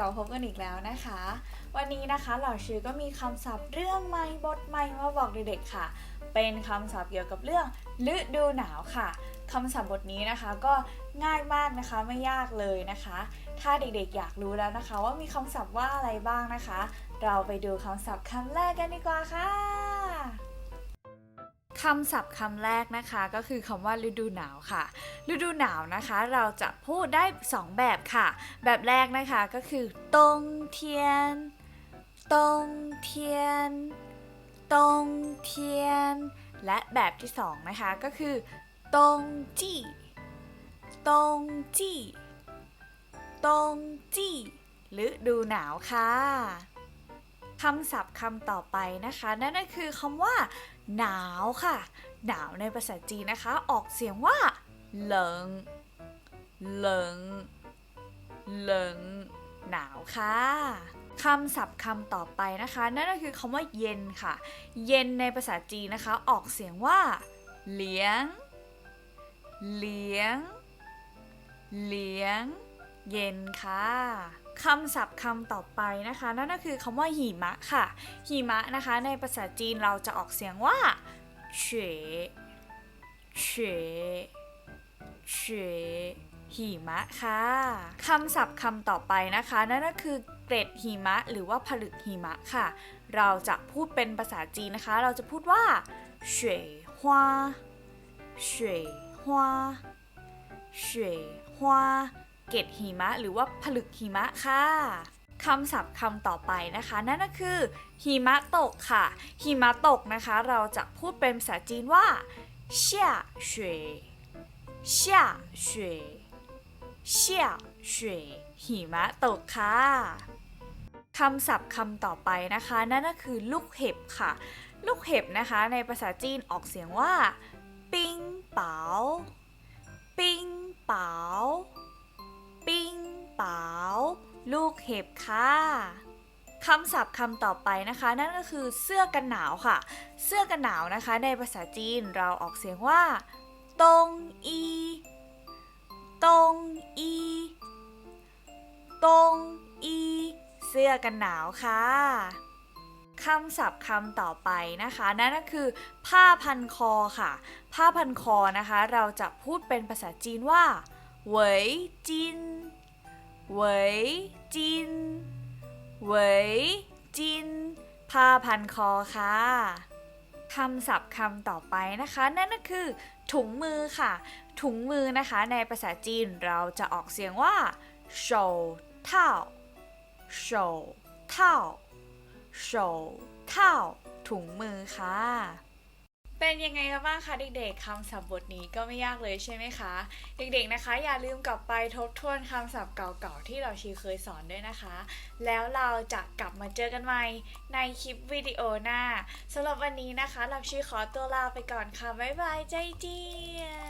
ลับพบกันอีกแล้วนะคะ วันนี้นะคะเหล่าชื่อก็มีคำศัพท์เรื่องใหม่บทใหม่มาบอกเด็กๆค่ะ เป็นคำศัพท์เกี่ยวกับเรื่องฤดูหนาวค่ะคำศัพท์บทนี้นะคะก็ง่ายมากนะคะไม่ยากเลยนะคะ ถ้าเด็กๆอยากรู้แล้วนะคะ ว่ามีคำศัพท์ว่าอะไรบ้างนะคะ เราไปดูคำศัพท์คำแรกกันดีกว่าค่ะ คำศัพท์คำแรกนะคะก็คือคำว่าฤดูหนาวค่ะ ฤดูหนาวนะคะ เราจะพูดได้ 2 แบบค่ะ แบบแรกนะคะก็คือตงเทียนตงเทียนตงเทียน และแบบที่สองนะคะก็คือตงจีตงจีตงจีฤดูหนาวค่ะคำศัพท์คำต่อไปนะคะ นั่นก็คือคำว่า หนาวค่ะ หนาวในภาษาจีนนะคะ ออกเสียงว่าเหลิงเหลิงเหลิงหนาวค่ะคำศัพท์คำต่อไปนะคะ นั่นก็คือคำว่าเย็นค่ะ เย็นในภาษาจีนนะคะ ออกเสียงว่าเหลียงเหลียงเหลียง เย็นค่ะ คำศัพท์คำต่อไปนะคะ นั่นก็คือคำว่าหิมะค่ะ หิมะนะคะ ในภาษาจีนเราจะออกเสียงว่าเฉเฉเฉหิมะค่ะคำศัพท์คำต่อไปนะคะ นั่นก็คือเกร็ดหิมะ หรือว่าผลึกหิมะค่ะ เราจะพูดเป็นภาษาจีนนะคะ เราจะพูดว่าเฉฮวาเฉฮวาเฉฮวา เกล็ดหิมะ หรือว่าผลึกหิมะค่ะคำศัพท์คำต่อไปนะคะ นั่นก็คือหิมะตกค่ะ หิมะตกนะคะ เราจะพูดเป็นภาษาจีนว่า下雪下雪下雪หิมะตกค่ะคำศัพท์คำต่อไปนะคะ นั่นก็คือลูกเห็บค่ะ ลูกเห็บนะคะ ในภาษาจีนออกเสียงว่า ปิ้งเป๋า ห็บค่ะคำศัพท์คำต่อไปนะคะ นั่นก็คือเสื้อกันหนาวค่ะ เสื้อกันหนาวนะคะ ในภาษาจีนเราออกเสียงว่าตงอีตงอีตงอีเสื้อกันหนาวค่ะคำศัพท์คำต่อไปนะคะ นั่นก็คือ ผ้าพันคอค่ะ ผ้าพันคอนะคะ เราจะพูดเป็นภาษาจีนว่าเหวยจิน เวยจินเวยจินผ้าพันคอค่ะคำศัพท์คำต่อไปนะคะ นั่นก็คือ ถุงมือค่ะ ถุงมือนะคะ ในภาษาจีนเราจะออกเสียงว่าโฉเท่าโฉเท่าโฉเท่าถุงมือค่ะ เป็นยังไงกันบ้างคะเด็กๆคำศัพท์บทนี้ก็ไม่ยากเลยใช่ไหมคะ เด็กๆนะคะ อย่าลืมกลับไปทบทวนคำศัพท์เก่าๆที่เราชีเคยสอนด้วยนะคะ แล้วเราจะกลับมาเจอกันใหม่ในคลิปวิดีโอหน้าสำหรับวันนี้นะคะเราชีขอตัวลาไปก่อนค่ะบ๊ายบายใจเจียน